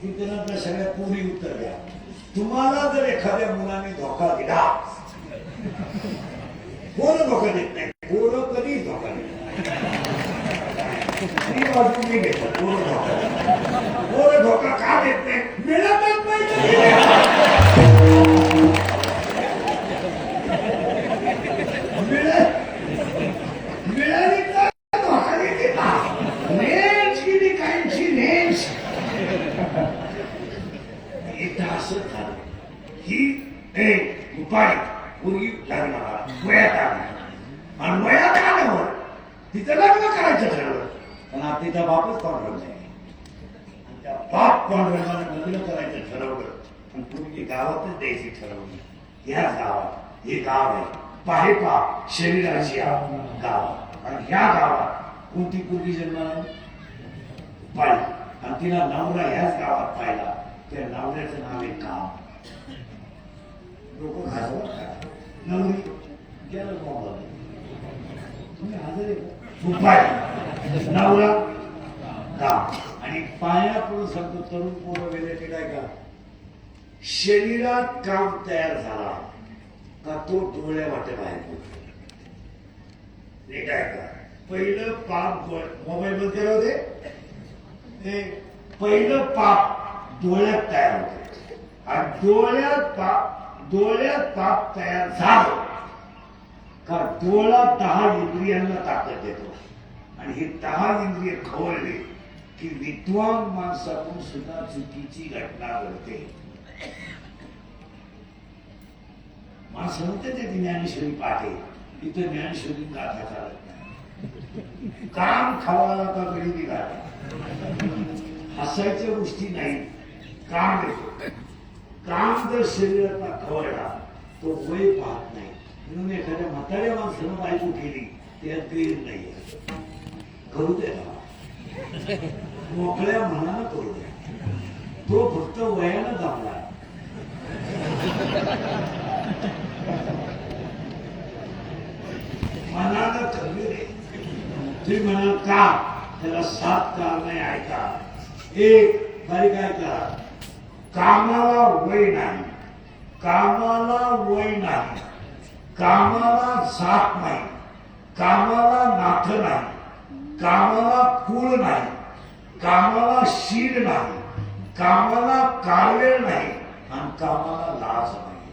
कीर्तनातल्या सगळ्या पूर्वी उत्तर द्या. तुम्हाला जर एखाद्या मुलाने धोका दिला कोण धोका देत नाही? पोरं कधीच धोका देत नाही. बाजू मी पोरं धोका हे गाव आहे. पाहे पा शरीराची गाव. आणि ह्या गावात कोणती पूर्वी जन्माला? पाहिली आणि तिला नवरा ह्याच गावात पाहिला. त्या नवऱ्याचं नाव आहे काम लोक खासवत नवरी गेलं बाबा. तुम्ही हजर आहे उपाय नवरा काम आणि पाया पुढे सांगतो तरुण पोरं वेगळे काय का शरीरात काम तयार झाला. का तो डोळ्या वाटे बाहेर पडतो हे काय का पहिलं पाप मोबाईल बंद केलं होते? हे पहिलं पाप डोळ्यात तयार होते. आणि डोळ्यात पाप डोळ्यात पाप तयार झालं. का डोळा दहा इंद्रियांना ताकद देतो. आणि हे दहा इंद्रिय खवळले की विद्वान माणसातून सुद्धा चुकीची घटना घडते. मला सांगते ते ज्ञानेश्वरी पाठे इथं ज्ञानेश्वरी गाथा चालत नाही. काम खावा का गडी निघाला. हसायच्या गोष्टी नाही. काम येतो. काम जर शरीरातला खवळला तो वय पाहत नाही. म्हणून एखाद्या म्हाताऱ्या माणसानं बायको केली त्यात गैर नाही. करू दे मोकळ्या मनानं करू द्या तो फक्त वयानं दाबला मनानं कमी रे तुम्ही म्हणाल का? त्याला सात कारणे ऐका. एक बारीक ऐका कामाला वय नाही. कामाला वय नाही. कामाला जात नाही. कामाला नाथ नाही. कामाला कुळ नाही. कामाला शीड नाही. कामाला काळवेळ नाही आणि कामाला लाज नाही.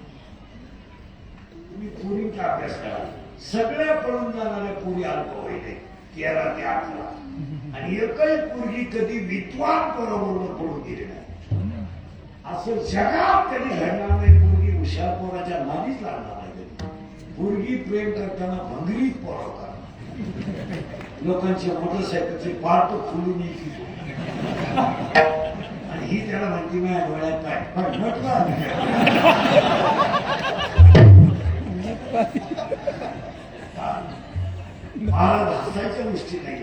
तुम्ही पुरीचा अभ्यास करा. सगळ्या पळून जाणाऱ्या पुरी अल्पवयीन आहेत तेरा ते अठरा आणि एकही पूर्वी कधी विद्वान बरोबर पडून गेले नाही. असं जगात कधी घडणार नाही. पूर्वी हुशार पोराच्या नादीच लागणार नाही कधी पूर्वी प्रेम करताना भंगरीत पोरवतात लोकांच्या मोटरसायकलचे पार्ट खोलून येतील. आणि ही त्याला म्हणती माझ्या डोळ्यात काय पण म्हटलं मला वाचायच्या गोष्टी नाही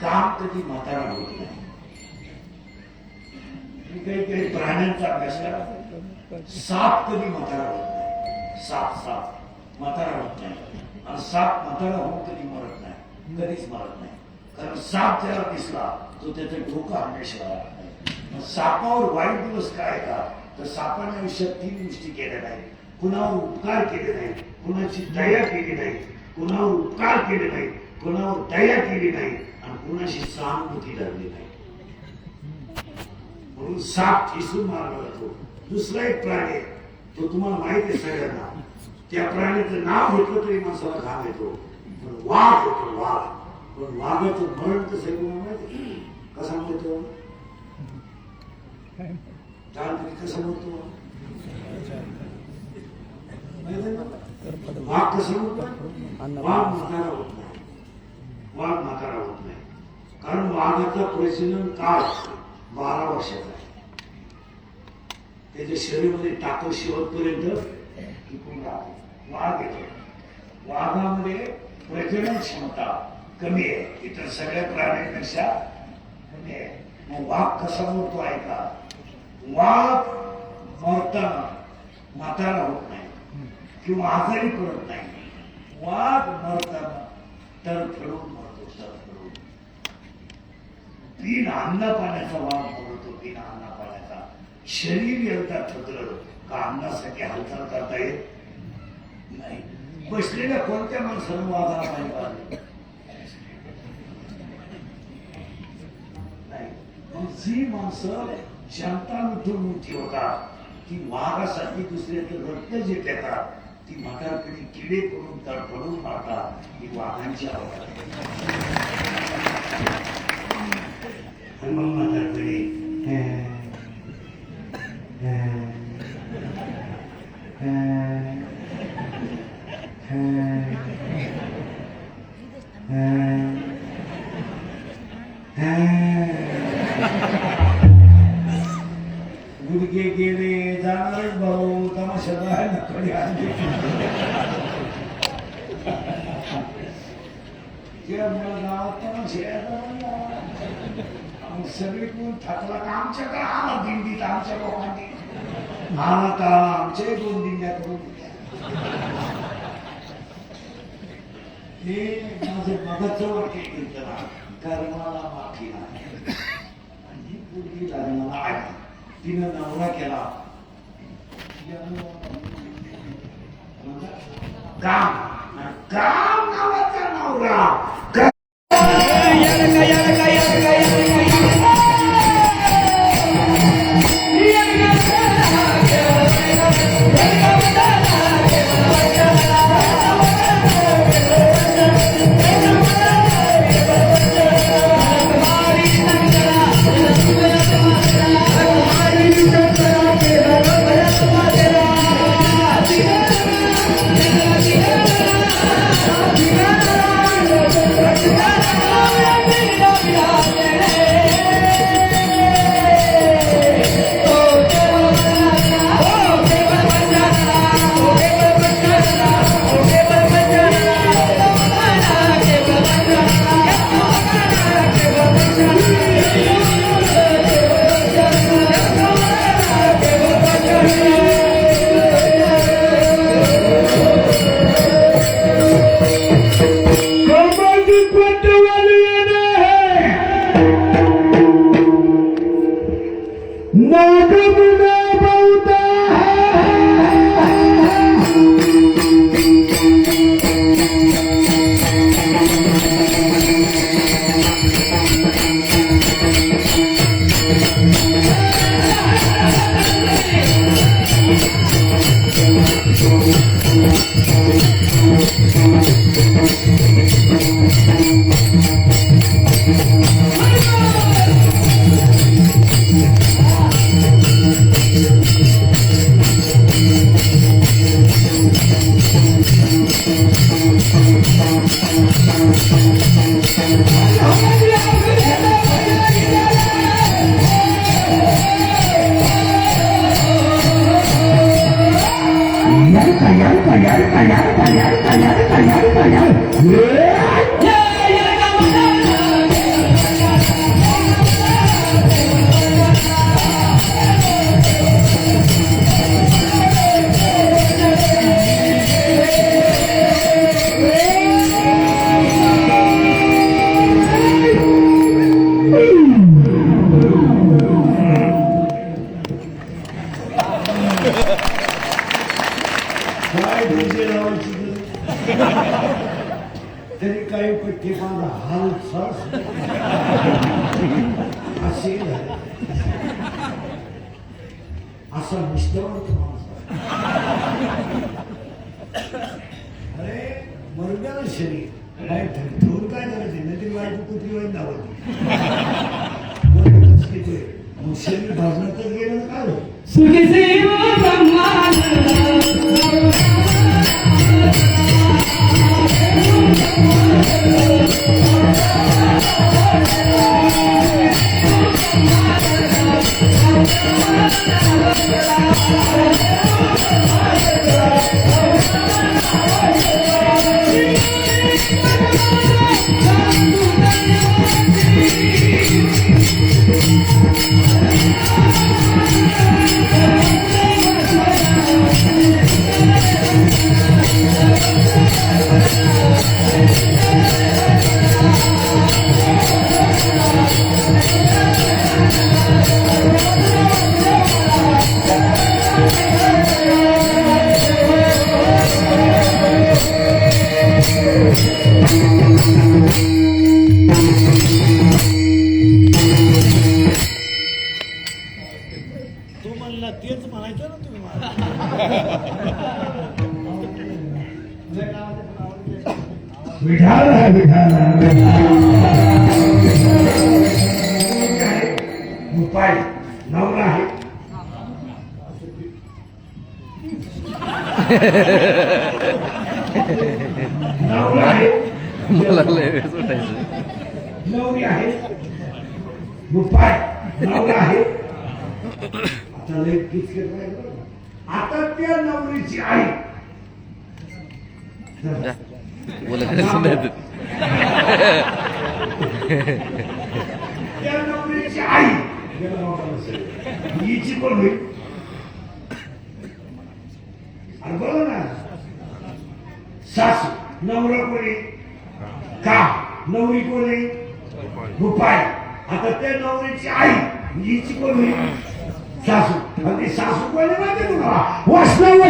काम कधी म्हातारा होत नाही काही काही प्राण्यांचा अभ्यास करा साप कधी म्हातारा होत नाही साप साप म्हातारा होत नाही आणि साप म्हातारा होऊन कधी मरत नाही कधीच मरत नाही कारण साप त्याला दिसला तो त्याचं डोकं हमेशा सापावर वाईट दिवस काय का तर सापाने आयुष्यात तीन गोष्टी केल्या नाहीत कुणावर उपकार केले नाहीत कुणाची दया केली नाही कोणावर उपकार केले नाही कोणावर दया केली नाही आणि कुणाशी सहानुभूती धरली नाही म्हणून साप ठिसून मारला जातो. दुसरा एक प्राणी आहे. तो तुम्हाला माहिती आहे सगळ्यांना. त्या प्राण्याचं नाव घेतलं तरी माणसाला घाम येतो. पण वाघ होतो वाघ. पण वाघाचं मरण तर सगळं माहिती कसा म्हणतो चालतरी कसं म्हणतो? वाघ कसं म्हणतो? वाघ म्हातारा होत नाही. वाघ म्हातारा होत नाही. कारण वाघाचा प्रजनन काळ बारा वर्षाचा आहे. त्याच्या शरीरामध्ये टाकं शेवटपर्यंत टिकून राहते. वाघ येतो. वाघामध्ये प्रजनन क्षमता कमी आहे. इतर सगळ्या प्राण्यांपेक्षा कमी आहे. मग वाघ कसा मरतो आहे का वाघ मरताना म्हातारा होत नाही. किंवा आजारी पडत नाही. वाघ मरताना तर मरतो तर बिन अन्ना पाण्याचा वाघ मरतो बिन अन्ना पाण्याचा शरीर एकदा थकलं का अन्नासाठी हालचाल करता येत नाही. बसलेल्या कोणत्या माणसानं वाघाला पाणी पाहिजे? नाही. मग जी माणसं शांतानुठून होतात ती वाघासाठी दुसऱ्याचं रक्त जे घेतात ती म्हातारपणी किडे करून तडफडून मारतात ही वाघांची आवड आहे आणि मग म्हातारपणी गुडघे कडे गावात सगळे कोण थकला आमच्याकडे आला दिंडीत आमच्या लोकांनी दोन दिंड्या करून हे कर्माला माफी नाही? आणि ही पूर्वी लग्नाला आली तिनं नवरा केला. काम काम नावाचा नवरा का- कमल Yeah. काय डीजे लावायची तरी काही पट्टी माझा हाल सास असे असा निष्ठावंत माणूस. आहे. अरे मर्दानं शरीर. काय ठरवून काय करायचे? नाही तरी बायको कुठली वाईट दावायची मग शरीर भाजण्यातच गेलं ना काय उपाय नवरा आहे. नवरा आहे. नवरी आहे. उपाय नवरा आहे. आता लय. आता त्या नवरीची आई. त्या नवरीची आई. हिची कोण? होईल अरे बोला ना सासू नवरा कोणी का नवरी कोणी रुपाय आता त्या नवरीची आई हिची कोण होईल? सासू. आणि सासू कोणी माहिती तुला? वासनावर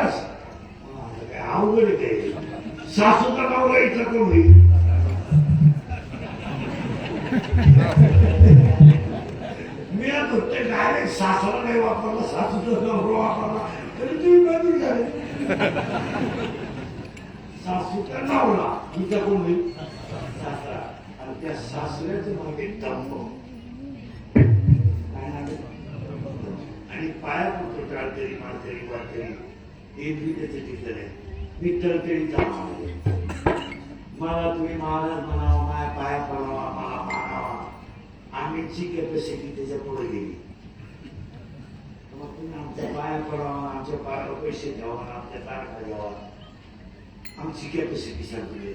कोण अवघड ते. सासूचा नवरा इथं कोण होईल मी आता ते डायरेक्ट सासरा नाही वापरला सासूचा नवरा वापरला. तरी तुम्ही बदल झाले. सासूचा नवरा इथं कोण होईल सासरा. आणि त्या सासऱ्याचं मागे तंब आणि पाया पडतो टाळकरी माळकरी वारकरी मी त्याचं ठिकाण आहे. मी मला तुम्ही महाराज म्हणावा माया पाया पडावा मला मानावा आम्हीची कॅपॅसिटी त्याच्या पुढे गेली. मग तुम्ही आमच्या पाया पडावा आमच्या पायावर पैसे द्यावा आमच्या तारखा द्यावा आमची कॅपॅसिटी सांगली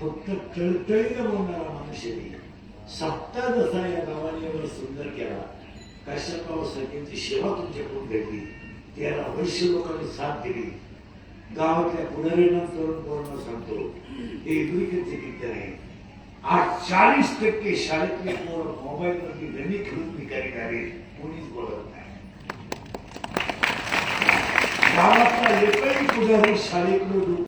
फक्त टळटळीनं बोलणारा मनुष्य सत्ता जसा या गावाने एवढा सुंदर केला कशापाव सगळ्यांची सेवा तुमच्याकडून घडली तेरा वर्ष लोकांनी साथ दिली गावातल्या पुढाऱ्यांना तरुण पोरांना सांगतो एग्रिकल्चर किती नाही आज चाळीस टक्के शाळेतले पोरं मोबाईल वरती गणी खेळून भिकारी झाले कोणीच बोलत नाही गावातला एकही पुढारी शाळेकडे